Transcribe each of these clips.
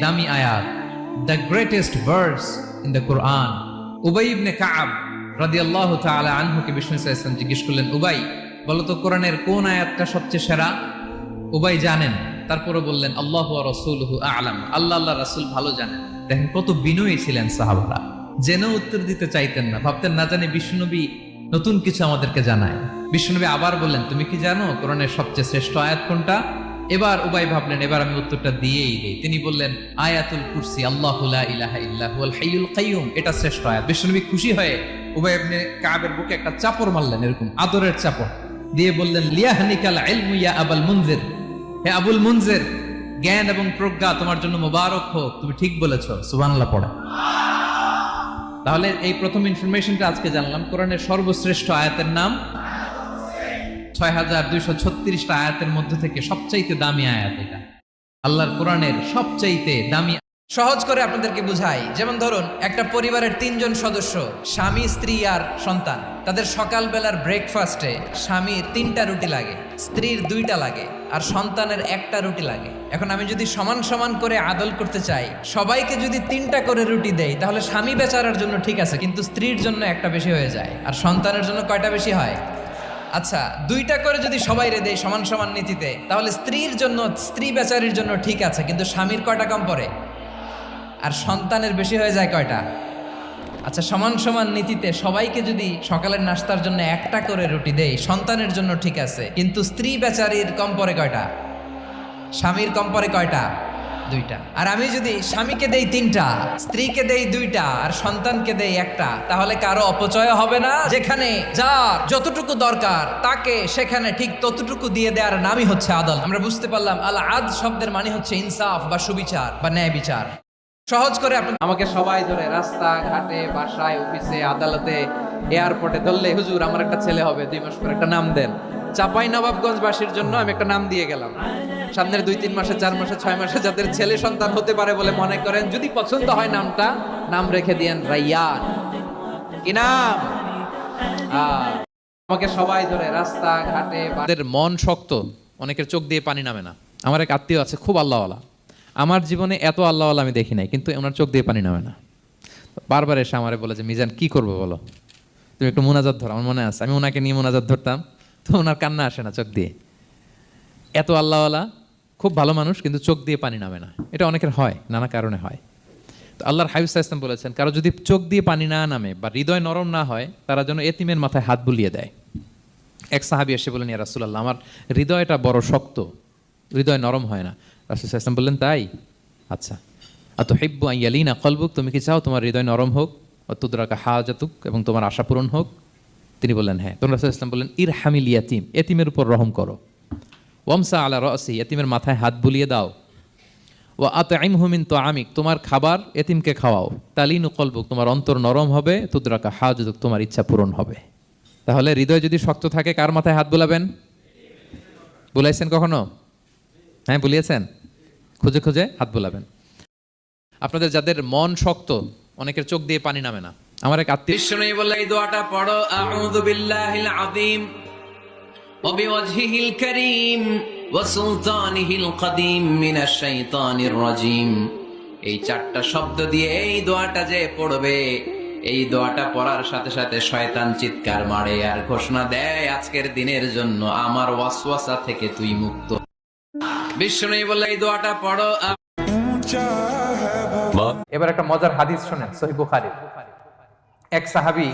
দামি আয়াত the greatest verse in the Quran Ubay ibn Ka'b রাদিয়াল্লাহু তাআলা আনহুকে বিষ্ণু ইসলাম জিজ্ঞেস করলেন, উবাই বলতো কোরআনের কোন আয়াতটা সবচেয়ে সেরা? উবাই জানেন তারপরে বললেন, আল্লাহ রসুলহু আলাম। আল্লাহ আল্লাহ রাসূল ভালো জানেন। দেখেন কত বিনয়ী ছিলেন সাহাবারা। জেনেও উত্তর দিতে চাইতেন না, ভাবতেন না জানি বিষ্ণুনবী নতুন কিছু আমাদেরকে জানায়। বিষ্ণুনবী আবার বললেন, তুমি কি জানো কোরআনের সবচেয়ে শ্রেষ্ঠ আয়াত কোনটা? এবার উবাই ভাবলেন, এবার আমি উত্তরটা দিয়েই দিই। তিনি বললেন, আয়াতুল কুরসি, আল্লাহ ইলাহা এটা শ্রেষ্ঠ আয়াত। বিষ্ণুনবী খুশি হয়ে উবাই ইবনে কাবের বুকে একটা চাপড় মারলেন, এরকম আদরের চাপড়। দিয়ে বললেন, লিয়াহনিকাল ইলমু আবাল মুনজির। হে আবুল মুনজির, জ্ঞান এবং প্রজ্ঞা তোমার জন্য মোবারক হোক, তুমি ঠিক বলেছ। সুবহানাল্লাহ পড়ে। তাহলে এই প্রথম ইনফরমেশনটা আজকে জানলাম। কোরআনের সর্বশ্রেষ্ঠ আয়াতের নাম ছয় হাজার দুইশো ছত্রিশটা আয়াতের মধ্যে থেকে সবচাইতে দামি আয়াত এটা। আল্লাহর কোরআনের সবচাইতে দামি সহজ করে আপনাদেরকে বুঝাই, যেমন ধরুন, একটা পরিবারের তিনজন সদস্য, স্বামী, স্ত্রী আর সন্তান। তাদের সকালবেলার ব্রেকফাস্টে স্বামীর তিনটা রুটি লাগে, স্ত্রীর দুইটা লাগে, আর সন্তানের একটা রুটি লাগে। এখন আমি যদি সমান সমান করে আদল করতে চাই, সবাইকে যদি তিনটা করে রুটি দেই, তাহলে স্বামী বেচারার জন্য ঠিক আছে, কিন্তু স্ত্রীর জন্য একটা বেশি হয়ে যায়, আর সন্তানের জন্য কয়টা বেশি হয়? আচ্ছা দুইটা করে যদি সবাই রে দেয় সমান সমান নীতিতে, তাহলে স্ত্রীর জন্য, স্ত্রী বেচারির জন্য ঠিক আছে, কিন্তু স্বামীর কয়টা কম পড়ে? আর সন্তানের বেশি হয়ে যায় কয়টা? আচ্ছা সমান সমান নীতিতে সবাইকে যদি সকালের নাস্তার জন্য একটা করে রুটি দেই সন্তানের জন্য ঠিক আছে, কিন্তু স্ত্রী বেচারির কম পরে কয়টা? স্বামীর কম পরে কয়টা? দুইটা। আর আমি যদি স্বামীকে দেই তিনটা, স্ত্রীকে দেই দুইটা, আর সন্তানকে দেই একটা, তাহলে কারও অপচয় হবে না। যেখানে যার যতটুকু দরকার, তাকে সেখানে ঠিক ততটুকু দিয়ে দেওয়ার নামই হচ্ছে আদল। আমরা বুঝতে পারলাম, আল আদ শব্দের মানে হচ্ছে ইনসাফ বা সুবিচার বা ন্যায় বিচার। সহজ করে আপনি আমাকে সবাই ধরে রাস্তা, ঘাটে, বাসায়, অফিসে, আদালতে, এয়ারপোর্টে ধরলে, হুজুর, আমার একটা ছেলে হবে, দুই মাস পর একটা নাম দেন। চাপাই নবাবগঞ্জবাসীর জন্য আমি একটা নাম দিয়ে গেলাম। সামনের দুই, তিন মাসে, চার মাসে, ছয় মাসে যাদের ছেলে সন্তান হতে পারে বলে মনে করেন, যদি পছন্দ হয় নামটা, নাম রেখে দিয়েন রাইয়ান। কি নাম? আমাকে সবাই ধরে রাস্তা, ঘাটে তাদের মন শক্ত, অনেকের চোখ দিয়ে পানি নামে না। আমার এক আত্মীয় আছে, খুব আল্লাহওয়ালা। আমার জীবনে এত আল্লাহওয়ালা আমি দেখি নাই, কিন্তু ওনার চোখ দিয়ে পানি নামে না। বারবার এসে আমারে বলে যে, মিজান, কি করব বলো? তুমি একটু মোনাজাত ধরো, আমার মনে আছে। আমি ওনাকে নিয়ে মোনাজাত ধরতাম, তো ওনার কান্না আসে না চোখ দিয়ে। এত আল্লাহওয়ালা খুব ভালো মানুষ, কিন্তু চোখ দিয়ে পানি নামে না। এটা অনেকের হয়, নানা কারণে হয়। তো আল্লাহর হাবিব ইসলাম বলেছেন, কারও যদি চোখ দিয়ে পানি না নামে বা হৃদয় নরম না হয়, তারা যেন এতিমের মাথায় হাত বুলিয়ে দেয়। এক সাহাবি এসে বলেন ইয়া রাসুলাল্লাহ, আমার হৃদয়টা বড় শক্ত, হৃদয় নরম হয় না। রাসুল ইসলাম বললেন, তাই? আচ্ছা। আত হেব্বু আইয়ালিনা কলবুক, তুমি কি চাও তোমার হৃদয় নরম হোক অতুদ্রাকা হাজাতুক, এবং তোমার আশা পূরণ হোক? তিনি বললেন হ্যাঁ। তোমরা রাসুল ইসলাম বললেন ইর হামিল ইয়াতিম, এতিমের উপর রহম করো। ওয়ামসা আলা রসি, এতিমের মাথায় হাত বুলিয়ে দাও। ও আত আইম হুমিন তো আমিক তোমার খাবার এতিমকে খাওয়াও। তালিনু কলবুক, তোমার অন্তর নরম হবে, তুদ্রাকা হাজুক তোমার ইচ্ছা পূরণ হবে। তাহলে হৃদয় যদি শক্ত থাকে, কার মাথায় হাত বুলাবেন? বুলাইছেন কখনো? হ্যাঁ বুলিয়েছেন। খুঁজে খুঁজে হাত বুলাবেন। আপনাদের যাদের মন শক্ত, অনেকের চোখ দিয়ে পানি নামে না। আমার এক আত্মীয় বললে এই দোয়াটা পড়ো, আউযু বিল্লাহিল وبوجهه الكريم وسلطانه القديم من الشيطان الرجيم এই চারটা শব্দ দিয়ে এই দোয়াটা যে পড়বে এই দোয়াটা পড়ার সাথে সাথে শয়তান চিৎকার মারে আর ঘোষণা দেয় আজকের দিনের জন্য আমার ওয়াসওয়াসা থেকে তুই মুক্ত বিষ্ণু বললে এই দোয়াটা পড়ো এবার একটা মজার হাদিস শোনেন সহি বুখারী এক সাহাবী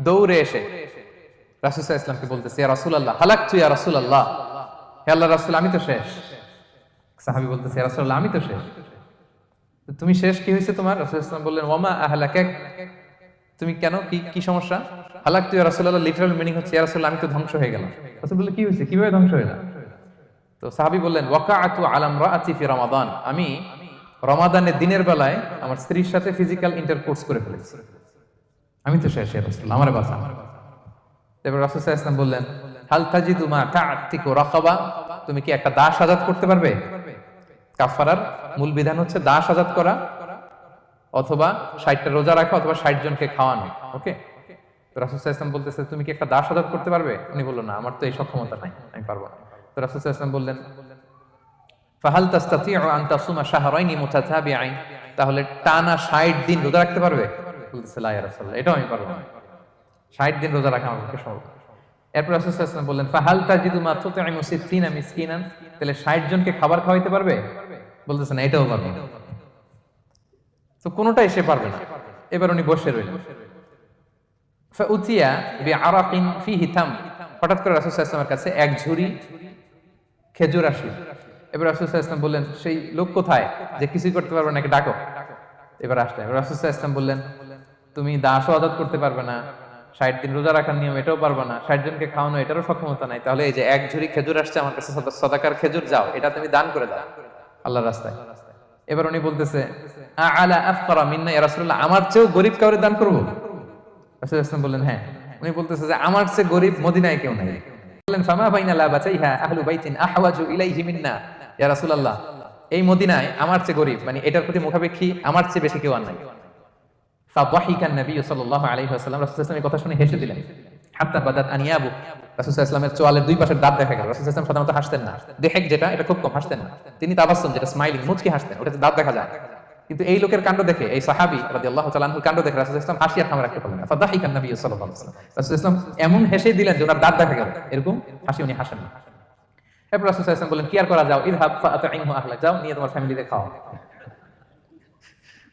দৌড়ে এসে রাসূল আলাইহি ইসলামকে বলতেছে, ইয়া রাসূলুল্লাহ, হালাকতু ইয়া রাসূলুল্লাহ? হে আল্লাহ রাসূল, আমি তো শেষ। সাহাবী বলতেছে, ইয়া রাসূলুল্লাহ, আমি তো শেষ। তো তুমি শেষ কি হয়েছে তোমার? রাসূল ইসলাম বললেন ওয়ামা আহলাকাক? তুমি কেন? কি কি সমস্যা? হালাকতু ইয়া রাসূলুল্লাহ লিটারাল মিনিং হচ্ছে, ইয়া রাসূলুল্লাহ আমি তো ধ্বংস হয়ে গেলাম। রাসূল বললেন কি হয়েছে? কীভাবে ধ্বংস হয়ে গেলাম? তো সাহাবী বললেন, ওয়াকাআতু আলাম রাআতি ফি রমাদান। আমি রমাদানের দিনের বেলায় আমার স্ত্রীর সাথে ফিজিক্যাল ইন্টারকোর্স করে ফেলেছি। আমি তো শেষ রাসূলুল্লাহ আমার বাসা বললেন তুমি কি একটা দাস আজাদ করতে পারবে? কাফারার মূল বিধান হচ্ছে দাস আজাদ করা অথবা 60টা রোজা রাখা অথবা 60 জনকে খাওয়ানো, ওকে? বলতেছে, তুমি কি একটা দাস আজাদ করতে পারবে? উনি বলল, না, আমার তো এই সক্ষমতা নাই, আমি পারব না। তো রাসূল বললেন, ফাহাল তাস্তাতিউ আন শাহরাইনি মুতাতাবিআইন? তাহলে টানা 60 দিন রোজা রাখতে পারবে? বলতেছে, লা ইয়া রাসূলুল্লাহ, এটাও আমি পারব না। 60 দিন রোজা রাখা সম্ভব না। এরপর রাসূল সাল্লাল্লাহু আলাইহি ওয়াসাল্লাম বললেন, ফাহাল তাজিদু মা তুতঈমু সিত্তিনা মিসকিনান? তাহলে 60 জনকে খাবার খাওয়াইতে পারবে? বলতেছে, না, এটাও পারব না। তো কোনোটাই সে পারবে না। এবার উনি বসে রইলেন। ফাউতিয়া বিআরাকিন ফিহি তাম। হঠাৎ করে রাসূল ওয়াসাল্লামের কাছে এক খেজুর আসলো। এবার রাসুল ইসলাম বললেন, সেই লোক কোথায়? যে কিছুই করতে পারবে নাকি ডাকো। এবার এবার রাসুল ইসলাম বললেন, তুমি দাসও আজাদ করতে পারবে না ষাট দিন রোজা রাখার নিয়ম এটাও পারবে না। ষাট জনকে খাওয়ানো এটারও সক্ষমতা নাই। তাহলে এই যে এক ঝুড়ি খেজুর আসছে আমার কাছে সদাকার খেজুর যাও এটা তুমি দান করে দাও। আল্লাহ রাস্তায়। এবার উনি বলতেছে আলা আফকারা মিন্না রাসূলুল্লাহ, আমার চেয়েও গরিব কাউরে দান করব? রাসূল ইসলাম বললেন হ্যাঁ। উনি বলতেছে যে, আমার চেয়ে গরিব মদিনায় কেউ নাই। বললেন, ফামা বাইনা লা বাচাইহা আহলু বাইতিন আহওয়াজু ইলাইহি মিন্না? ইয়া রাসূলুল্লাহ, এই মদিনায় আমার চেয়ে গরিব মানে এটার প্রতি মুখাপেক্ষী আমার চেয়ে বেশি কেউ আর নাই। ফাদাহিকান নবী সাল্লাল্লাহু আলাইহি ওয়াসাল্লাম, রাসূল কথা শুনে হেসে দিলেন, হাত্তা বাদাত আনিয়াবু রাসূল সাল্লাল্লাহু চোয়ালের দুই পাশের দাঁত দেখা গেল। রাসূল সাধারণত হাসতেন না। দেহেক যেটা, এটা খুব কম হাসতেন না। তিনি তাবাসসুম, যেটা স্মাইলিং মুচকি হাসতেন, ওটাতে দাঁত দেখা যায়। কিন্তু এই লোকের কাণ্ড দেখে, এই সাহাবী রাদিয়াল্লাহু তাআলা কাণ্ড দেখে রাসূল ইসলাম হাসি আর থামে রাখতে পারলেন না। ফাদাহিকান নবী সাল্লাল্লাহু আলাইহি ওয়াসাল্লাম। ইসলাম এমন হেসে দিলেন যে ওনার দাঁত দেখা গেল। এরকম হাসি উনি হাসেন না। এরপর রাসূল বললেন, কি আর করা যাও? ইযহাব ফাআতিমহু আহলাক যাও, নিয়ে তোমার ফ্যামিলিতে খাও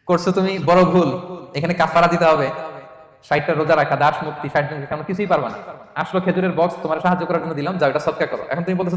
করছ তুমি? বড় ভুল। এখানে কাফারা দিতে হবে। ষাটটা রোজা রাখা, দাস মুক্তি ষাট কিছুই পারবা না। আসলো খেজুরের বক্স তোমার সাহায্য করার জন্য দিলাম, যা এটা সৎকার করো। এখন তুমি বলতেছো